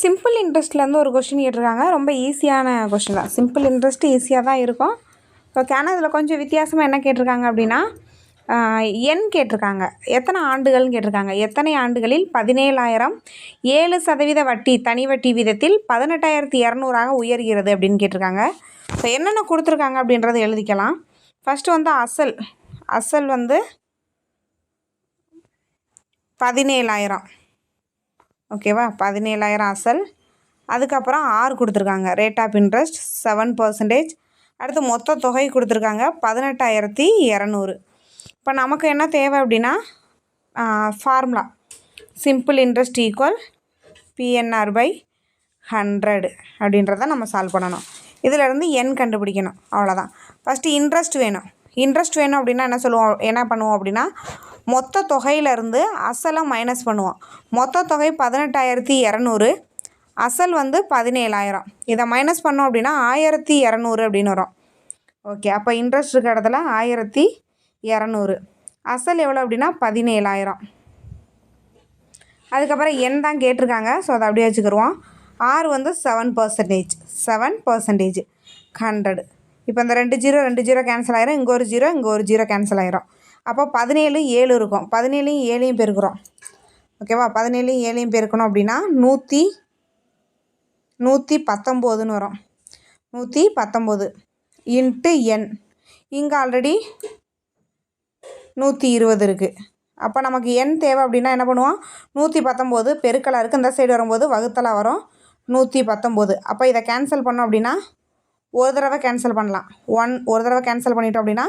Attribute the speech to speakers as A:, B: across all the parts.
A: Simple இன்ட்ரெஸ்ட்லேருந்து ஒரு question கேட்டிருக்காங்க. ரொம்ப ஈஸியான கொஷின் தான். சிம்பிள் இன்ட்ரெஸ்ட் ஈஸியாக தான் இருக்கும். ஓகே ஆனால் இதில் கொஞ்சம் வித்தியாசமாக என்ன கேட்டிருக்காங்க அப்படின்னா எண் கேட்டிருக்காங்க. எத்தனை ஆண்டுகள்னு கேட்டிருக்காங்க. எத்தனை ஆண்டுகளில் பதினேழாயிரம் ஏழு சதவீத வட்டி தனி வட்டி வீதத்தில் பதினெட்டாயிரத்தி இரநூறாக உயர்கிறது அப்படின்னு கேட்டிருக்காங்க. ஸோ என்னென்ன கொடுத்துருக்காங்க அப்படின்றத எழுதிக்கலாம். ஃபஸ்ட்டு வந்து அசல். அசல் வந்து பதினேழாயிரம். ஓகேவா? பதினேழாயிரம் அசல். அதுக்கப்புறம் ஆறு கொடுத்துருக்காங்க. Rate of interest seven percentage அடுத்து மொத்த தொகை கொடுத்துருக்காங்க. பதினெட்டாயிரத்தி இரநூறு. இப்போ நமக்கு என்ன தேவை அப்படின்னா formula simple interest equal PNR by hundred அப்படின்றத நம்ம சால்வ் பண்ணணும். இதிலேருந்து எண் கண்டுபிடிக்கணும். அவ்வளோதான் ஃபஸ்ட்டு இன்ட்ரெஸ்ட் வேணும். இன்ட்ரெஸ்ட் வேணும் அப்படின்னா என்ன சொல்லுவோம்? என்ன பண்ணுவோம் அப்படின்னா மொத்த தொகையிலேருந்து அசலை மைனஸ் பண்ணுவோம். மொத்த தொகை பதினெட்டாயிரத்தி இரநூறு. அசல் வந்து பதினேழாயிரம். இதை மைனஸ் பண்ணோம் அப்படின்னா ஆயிரத்தி இரநூறு அப்படின்னு வரும். ஓகே அப்போ இன்ட்ரெஸ்ட் இருக்கிற இடத்துல ஆயிரத்தி இரநூறு. அசல் எவ்வளோ அப்படின்னா பதினேழாயிரம். அதுக்கப்புறம் என் தான் கேட்டிருக்காங்க. ஸோ அதை அப்படியே வச்சுக்கிருவோம். ஆர் வந்து seven percentage seven percentage hundred இப்போ இந்த ரெண்டு ஜீரோ ரெண்டு ஜீரோ கேன்சல் ஆயிரும். இங்கே ஒரு ஜீரோ இங்கே ஒரு ஜீரோ கேன்சல் ஆயிரும். அப்போ பதினேழு ஏழு இருக்கும். பதினேழையும் ஏழையும் பெருக்கிறோம் ஓகேவா? பதினேழையும் ஏழையும் பெருக்கணும் அப்படின்னா நூற்றி நூற்றி பத்தொம்போதுன்னு வரும். நூற்றி பத்தொம்போது இன்ட்டு என் இங்கே ஆல்ரெடி நூற்றி இருபது இருக்குது அப்போ நமக்கு எண் தேவை அப்படின்னா என்ன பண்ணுவோம்? நூற்றி பத்தொம்போது பெருக்கலாக இருக்குது இந்த சைடு வரும்போது வகுத்தலாக வரும். நூற்றி பத்தொம்போது. அப்போ இதை கேன்சல் பண்ணோம் அப்படின்னா ஒரு தடவை கேன்சல் பண்ணலாம். ஒன் ஒரு தடவை கேன்சல் பண்ணிட்டோம் அப்படின்னா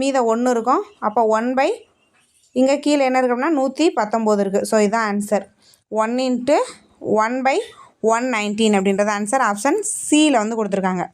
A: மீதம் ஒன்று இருக்கும். அப்போ ஒன் பை இங்கே கீழே என்ன இருக்கு அப்படின்னா நூற்றி பத்தொம்போது இருக்குது ஸோ இதுதான் answer one into one by one nineteen அப்படின்றது ஆன்சர் ஆப்ஷன் சியில் வந்து கொடுத்துருக்காங்க.